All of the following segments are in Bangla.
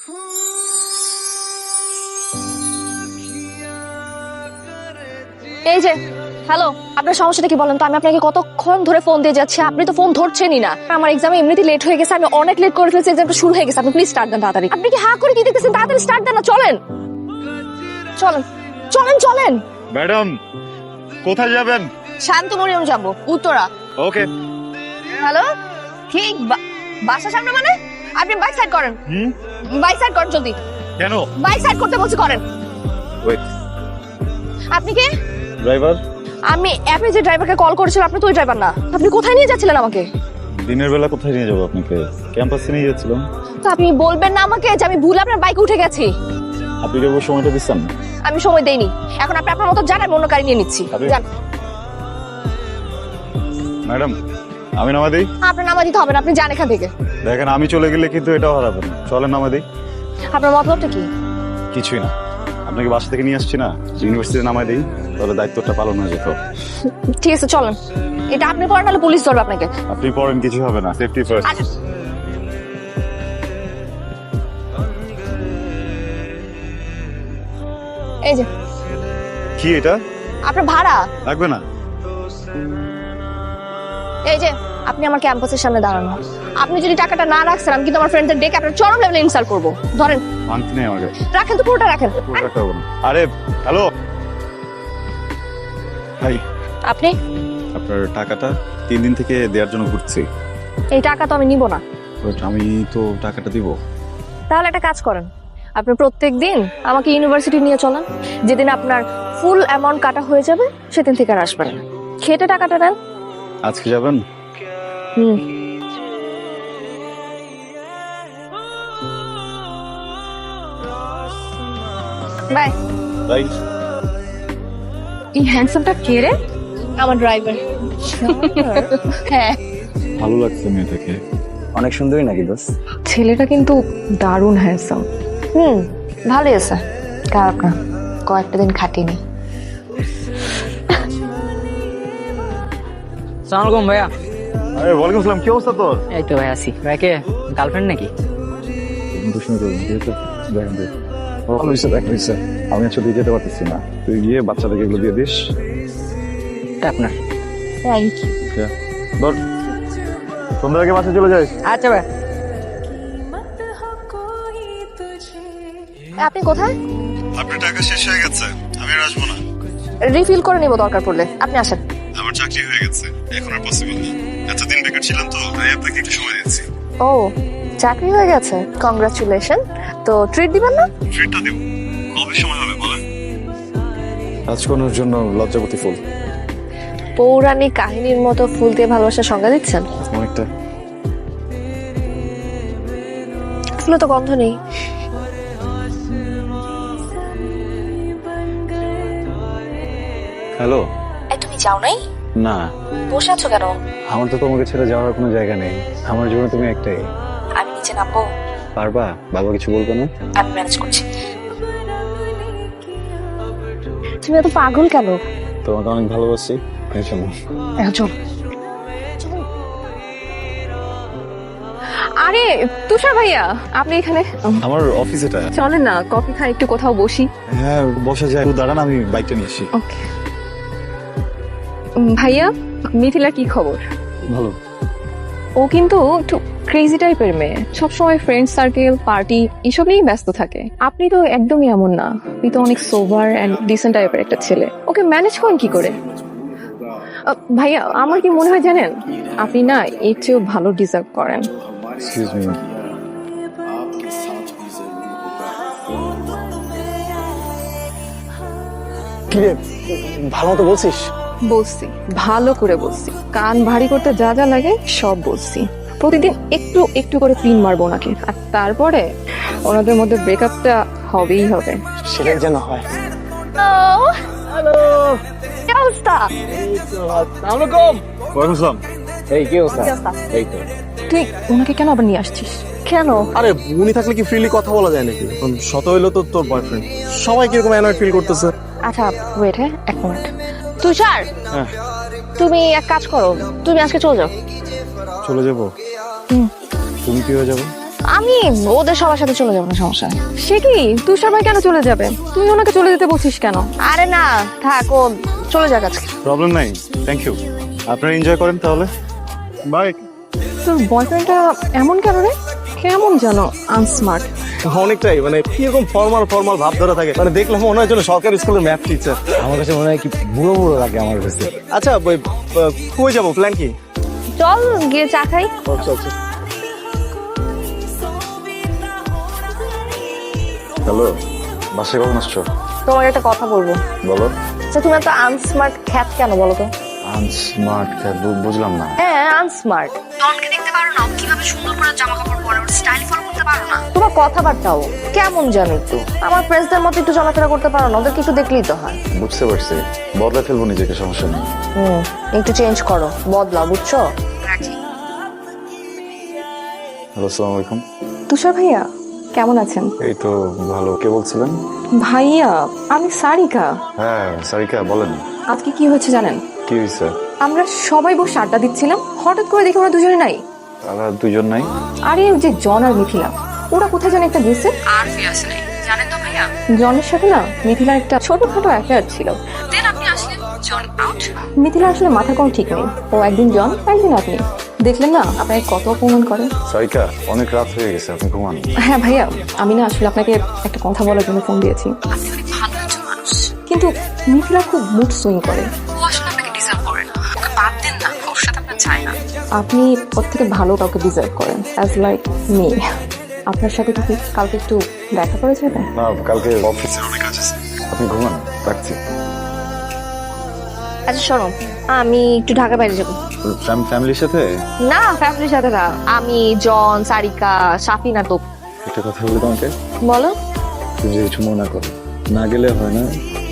এই যে হ্যালো আপনার সমস্যাটা কি বলেন তো? আমি আপনাকে কতক্ষণ ধরে ফোন দিয়ে যাচ্ছি আপনি তো ফোন ধরছেনই না। আমার এক্সামে এমনিতেই লেট হয়ে গেছে আমি অনেক লেট করে ফেলছি এক্সামটা শুরু হয়ে গেছে। আপনি প্লিজ স্টার্ট দেন তাড়াতাড়ি। আপনি কি হা করে কি দেখতেছেন? তাড়াতাড়ি স্টার্ট দেন না চলেন। চলেন চলেন চলেন। ম্যাডাম কোথায় যাবেন? শান্ত মরিয়ম যাব উত্তরা। ওকে হ্যালো ঠিক বা- বাসার সামনে মানে? আপনি বাই সাইড করেন। হুম? বাইক সাইড করেন জলদি। কেন? বাই সাইড করতে বলছি করেন। ওয়েট আপনি কে? ড্রাইভার আমি আপনি যে ড্রাইভারকে কল করেছিলেন আপনি তো ওই ড্রাইভার না। আপনি কোথায় নিয়ে যাচ্ছিলেন আমাকে? দিনের বেলা কোথায় নিয়ে যাব আপনাকে? ক্যাম্পাসে নিয়ে যাচ্ছিলাম। তো আপনি বলবেন না আমাকে যে আমি ভুল আপনার বাইকে উঠে গেছি। আপনি কি সময়টা দিচ্ছেন? আমি সময় দেইনি। এখন আপনি আপনার মতো যান আমি অন্য গাড়ি নিয়ে নিচ্ছি। আপনি- যান। ম্যাডাম আমি নামা দিই? আপনার নামা দিতে হবে না আপনি যান এখান থেকে। দেখেন আমি চলে গেলে কিন্তু এটাও হারাবেন চলেন নামা দিই। আপনার মতলবটা কি? কিছুই না। আপনাকে বাসা থেকে নিয়ে আসছি না? ইউনিভার্সিটিতে নামাই দিই তাহলে দায়িত্বটা পালন হয়ে যেত। ঠিক আছে চলেন। এটা আপনি করেন নাহলে পুলিশ ধরবে আপনাকে। আপনি পড়েন কিছু হবে না। সেফটি ফার্স্ট আচ্ছা। এই যে। কি এটা? আপনার ভাড়া? লাগবে না? এই যে আপনি আমার ক্যাম্পাসের সামনে দাঁড়ানো। আপনি যদি টাকাটা না রাখছেন আমি কিন্তু আমার ফ্রেন্ডদের ডেকে আপনার চরম লেভেলে ইনসাল্ট করব। ধরেন। নেই আমাকে। রাখেন তো পুরোটা রাখেন। আরে হ্যালো? ভাই আপনি? আপনার টাকাটা তিন দিন থেকে দেওয়ার জন্য ঘুরছি। এই টাকা তো আমি নিব না। আমি তো টাকাটা দিব। তাহলে একটা কাজ করেন। আপনি প্রত্যেক দিন আমাকে ইউনিভার্সিটি নিয়ে চলেন। যেদিন আপনার ফুল অ্যামাউন্ট কাটা হয়ে যাবে সেদিন থেকে আর আসবেন খেটে টাকাটা নেন আজকে যাবেন? হুম। বাই। তাই এই হ্যান্ডসামটা কে রে? আমার ড্রাইভার হ্যাঁ। ভালো লাগছে মেয়েটাকে। অনেক সুন্দরী নাকি দোস্ত? ছেলেটা কিন্তু দারুণ হ্যান্ডসাম হুম ভালোই আছে। খারাপ না। কয়েকটা দিন খাটিনি সালাম আলাইকুম ভাইয়া। আরে ওয়ালাইকুম আসসালাম। কি অবস্থা তোর? এই তো ভাই আছি। ভাইকে গার্লফ্রেন্ড নাকি? দুষ্মি করবি যেহেতু দেখেন তুই ভালো হয়েছে দেখ হয়েছে। আমি আসলে যেতে পারতেছি না। তুই গিয়ে বাচ্চাদেরকে এগুলো দিয়ে দিস। আপনার। Thank you. ধর সন্ধ্যার আগে বাসা চলে যাস। আচ্ছা ভাই আপনি কোথায়? আপনার টাকা শেষ হয়ে গেছে। আমি আর আসব না। রিফিল করে নিব দরকার পড়লে। আপনি আসেন। আমার চাকরি হয়ে গেছে। এখন আর পসিবল না। এতদিন বেকার ছিলাম তো তাই আপনাকে একটু সময় দিচ্ছি। ও চাকরি হয়ে গেছে। কংগ্রাচুলেশন তো ট্রিট দিবেন না? ট্রিটটা দেব। কবে সময় হবে বলেন? জন্য লজ্জাপতি ফুল। পৌরাণিক কাহিনীর মতো ফুল দিয়ে ভালোবাসার সংজ্ঞা দিচ্ছেন? অনেকটা। ফুলে তো গন্ধ নেই। হ্যালো। এই তুমি যাও নাই? না। বসে আছো কেন? আমার তো তোমাকে ছেড়ে যাওয়ার কোনো জায়গা নেই। আমার জীবনে তুমি একটাই। আমি নিচে নামবো। পারবা? বাবা কিছু বলবে না? আমি ম্যানেজ করছি। তুমি এত পাগল কেন? তোমাকে অনেক ভালোবাসি। এই জন্য আরে তুষার ভাইয়া আপনি এখানে? আমার অফিস এটা। চলেন না কফি খাই একটু কোথাও বসি। হ্যাঁ বসে যায়। দাঁড়ান আমি বাইকটা নিয়ে আসি। ওকে ভাইয়া মিথিলা কি খবর? ভালো। ও কিন্তু একটু ক্রেজি টাইপের মেয়ে। সবসময় ফ্রেন্ড সার্কেল পার্টি এসব নিয়েই ব্যস্ত থাকে। আপনি তো একদমই এমন না। আপনি তো অনেক সোভার অ্যান্ড ডিসেন্ট টাইপের একটা ছেলে। ওকে ম্যানেজ করেন কি করে? ভাইয়া আমার কি মনে হয় জানেন? আপনি না এর চেয়েও ভালো ডিজার্ভ করেন। কিরে ভালো মতো বলছিস? বলছি ভালো করে বলছি। কান ভারী করতে যা যা লাগে সব বলছি। প্রতিদিন একটু একটু করে পিন মারবো ওনাকে। আর তারপরে ওনাদের মধ্যে ব্রেকআপটা হবেই হবে। সেটাই যেন হয়। কি অবস্থা? এই কি অবস্থা? এই তো। তুই ওনাকে কেন আবার নিয়ে আসছিস? কেন? আরে উনি থাকলে কি ফ্রিলি কথা বলা যায় নাকি? শত হইল তো তোর বয়ফ্রেন্ড সবাই কীরকম অ্যানয়েড ফিল করতেছে? আচ্ছা ওয়েট হ্যাঁ এক মিনিট তুষার হ্যাঁ। তুমি এক কাজ করো তুমি আজকে চলে যাও। চলে যাব। তুমি কি হয়ে যাবে? আমি ওদের সবার সাথে চলে যাব না সমস্যা নেই। সে কি? তুষার ভাই কেন চলে যাবে? তুই ওনাকে চলে যেতে বলছিস কেন? আরে না থাক ও চলে যাক আজকে। প্রবলেম নাই থ্যাংক ইউ আপনারা এনজয় করেন তাহলে। বাই তোর বয়ফ্রেন্ডটা এমন কেন রে? কেমন জানো আনস্মার্ট অনেকটাই মানে কীরকম ফর্মাল ফর্মাল ভাব ধরে থাকে। মানে দেখলাম মনে হয় যেন সরকারি স্কুলের ম্যাথ টিচার আমার কাছে মনে হয় কি বুড়ো বুড়ো লাগে আমার কাছে। আচ্ছা ওই কই যাব? প্ল্যান কি? চল গিয়ে চা খাই। আচ্ছা আচ্ছা। হ্যালো বাসে কখন আসছো? তোমাকে একটা কথা বলব। বলো। আচ্ছা তুমি এত আনস্মার্ট খ্যাত কেন বলো তো? আনস্মার্ট বুঝলাম না। হ্যাঁ আনস্মার্ট ডনকে দেখতে পারো না কীভাবে সুন্দর করে জামা কাপড় পরে ওর স্টাইল ফলো করতে পারো না। তোমার কথাবার্তাও কেমন জানো একটু। আমার ফ্রেন্ডসদের মতো একটু চলাফেরা করতে পারো না ওদেরকে একটু দেখলেই তো হয়। বুঝতে পারছি। বদলে ফেলব নিজেকে সমস্যা নেই। হুম একটু চেঞ্জ করো বদলাও বুঝছ? হ্যালো আসসালামু আলাইকুম। তুষার ভাইয়া কেমন আছেন? এই তো ভালো। কে বলছিলেন? ভাইয়া আমি সারিকা। হ্যাঁ সারিকা বলেন। আজকে কি হয়েছে জানেন? কি হয়েছে? আমরা সবাই বসে আড্ডা দিচ্ছিলাম। হঠাৎ করে দেখি ওরা দুজনে নাই। তারা দুজন নাই? আরে ওই যে জন আর মিথিলা। ওরা কোথায় জানে একটা গেছে। আর ফিয়াস নেই। জানেন তো ভাইয়া? জনের সাথে না মিথিলার একটা ছোটখাটো অ্যাফেয়ার ছিল। দেন আপনি আসলেন। জন আউট মিথিলা আসলে মাথা কোনো ঠিক নেই। ও একদিন জন একদিন আপনি। দেখলেন না আপনাকে কত অপমান করে। সারিকা অনেক রাত হয়ে গেছে আপনি ঘুমান। হ্যাঁ ভাইয়া আমি না আসলে আপনাকে একটা কথা বলার জন্য ফোন দিয়েছি। কিন্তু মিথিলা খুব মুড সুইং করে। আপনি ওর থেকে ভালো কাউকে ডিজার্ভ করেন অ্যাজ লাইক মি আপনার সাথে কি কালকে একটু দেখা করা যাবে? না কালকে অফিসে অনেক কাজ আছে। আপনি ঘুমান রাখছি। আচ্ছা শোনো আমি একটু ঢাকা বাইরে যাব। ফ্যামিলির সাথে? না ফ্যামিলির সাথে না। আমি জন সারিকা সাফিনা তো একটা কথা বলি তোমাকে? বলো। তুমি যদি কিছু মনে করো। না গেলে হয় না।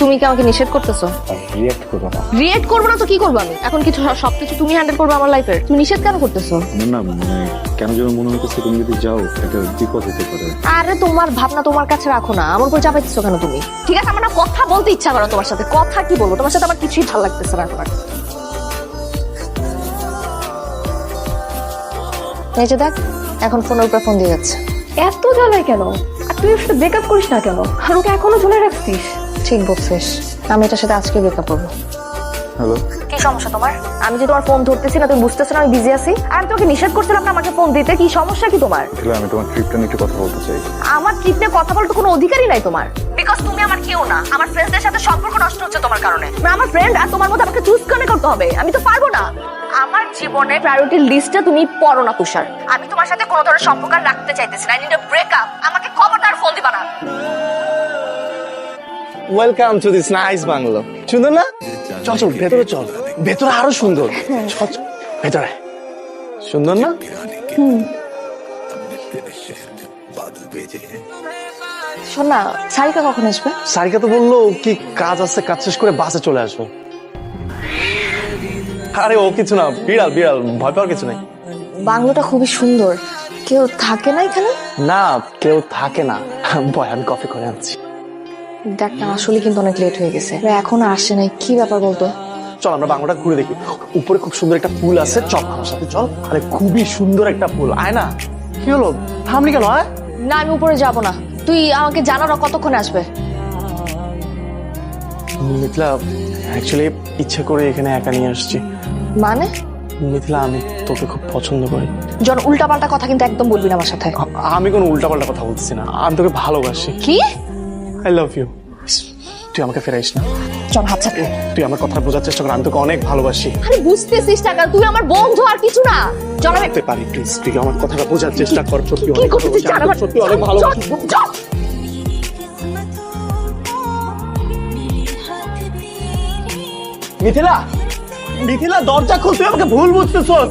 তুমি কি আমাকে নিষেধ করতেছো? রিয়াক্ট করব না। রিয়েক্ট করব না তো কি করব আমি? এখন কিছু সবকিছু তুমি হ্যান্ডেল করবে আমার লাইফের তুমি নিষেধ কেন করতেছো? আমার না মানে কেন যেন মনে হচ্ছে তুমি যদি যাও একটা বিপদ হতে পারে। আরে তোমার ভাবনা তোমার কাছে রাখো না। আমার উপর চাপাইতেছো কেন তুমি? ঠিক আছে আমার না কথা বলতে ইচ্ছা করো তোমার সাথে। কথা কি বলব? তোমার সাথে আমার কিছুই ভালো লাগতেছে না এখন এই যে দেখ এখন ফোনের উপর ফোন দিয়ে যাচ্ছে। এত জ্বালায় কেন? আর তুই ওর সাথে ব্রেকআপ করিস না কেন? আর ওকে এখনও ঝুলে রাখছিস? ঠিক বলছিস আমি এটার সাথে আজকে ব্রেকআপ করব। হ্যালো কি সমস্যা তোমার? আমি যে তোমার ফোন ধরতেছি না তুমি বুঝতেছো না আমি বিজি আছি? আর আমি তোমাকে নিষেধ করছিলাম না আমাকে ফোন দিতে কি সমস্যা কি তোমার? তাহলে আমি তোমার ট্রিপটা নিয়ে একটু কথা বলতে চাই। আমার ট্রিপ নিয়ে কথা বলতে কোনো অধিকারই নাই তোমার। বিকজ তুমি আমার কেউ না আমার ফ্রেন্ডদের সাথে সম্পর্ক নষ্ট হচ্ছে তোমার কারণে। না, আমার ফ্রেন্ড আর তোমার মধ্যে আমাকে চুজ করে করতে হবে? আমি তো পারব না। আমার জীবনে প্রায়োরিটি লিস্টে তুমি পড়ো না তুষার। আমি তোমার সাথে কোনো ধরনের সম্পর্ক রাখতে চাইতেছি না। I need a welcome to this nice bungalow সুন্দর না? চল চল ভেতরে চল। ভেতরে আরও সুন্দর। চল ভেতরে। সুন্দর না? শোন না সারিকা কখন আসবে? সারিকা তো বলল কি কাজ আছে কাজ শেষ করে বাসে চলে আসবে। আরে ও কিছু না বিড়াল বিড়াল ভয় পাওয়ার কিছু নাই। বাংলোটা খুবই সুন্দর। কেউ থাকে না এখানে? না কেউ থাকে না। বয় আমি কফি করে আনছি। দেখ না আসলে কিন্তু অনেক লেট হয়ে গেছে। এখন আসে নাই কি ব্যাপার বলতো? চল আমরা বাংলাটা ঘুরে দেখি। উপরে খুব সুন্দর একটা পুল আছে চল আমার সাথে চল। আরে খুবই সুন্দর একটা পুল। আয় না। কি হলো? থামলি কেন আয়? না আমি উপরে যাব না। তুই আমাকে জানার কতক্ষণে আসবে? মিথিলা অ্যাকচুয়ালি ইচ্ছে করে এখানে একা নিয়ে আসছি। মানে? মিথিলা আমি তোকে খুব পছন্দ করি। জন উল্টাপাল্টা কথা কিন্তু একদম বলবি না আমার সাথে। আমি কোনো উল্টাপাল্টা কথা বলতেছি না। আমি তোকে ভালোবাসি। কি? I love you. তুই আমাকে ফেরাইস না। চল হাত চাপলে তুই আমার কথা বোঝার চেষ্টা কর আমি তোকে অনেক ভালোবাসি। আরে বুঝতেছিস টাকা তুই আমার বন্ধু আর কিছু না। জন আমি পারি প্লিজ তুই আমার কথাটা বোঝার চেষ্টা কর সত্যি অনেক ভালোবাসি। সত্যি অনেক ভালোবাসি। মিথিলা মিথিলা দরজা খুল তুই আমাকে ভুল বুঝতেছস।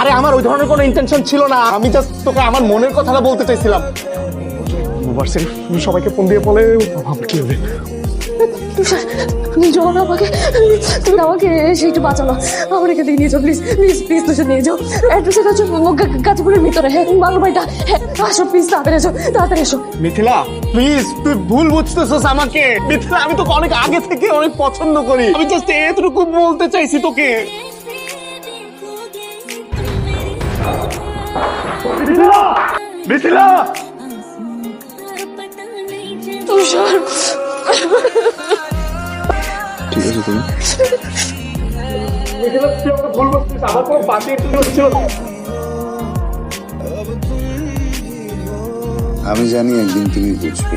আরে আমার ওই ধরনের কোনো ইন্টেনশন ছিল না। আমি জাস্ট তোকে আমার মনের কথাটা বলতে চাইছিলাম। ভার্সিটি সবাইকে ফোন দিয়ে বলে আমার কি হবে? তুষার আমাকে। তুমি আমাকে এসে একটু বাঁচানো আমার এখান থেকে নিয়ে যাও প্লিজ প্লিজ প্লিজ তুষার নিয়ে যাও। অ্যাড্রেসের কাছে গাছপুরের ভিতরে। হ্যাঁ বাংলো বাড়িটা হ্যাঁ আসো প্লিজ তাড়াতাড়ি এসো তাড়াতাড়ি এসো মিথিলা প্লিজ তুই ভুল বুঝতেছস আমাকে। মিথিলা আমি তোকে অনেক আগে থেকে অনেক পছন্দ করি। আমি জাস্ট এতটুকু বলতে চাইছি তোকে। মিথিলা মিথিলা! ঠিক আছে তুমি? আমার কোনো আমি জানি একদিন তুমি বুঝবে।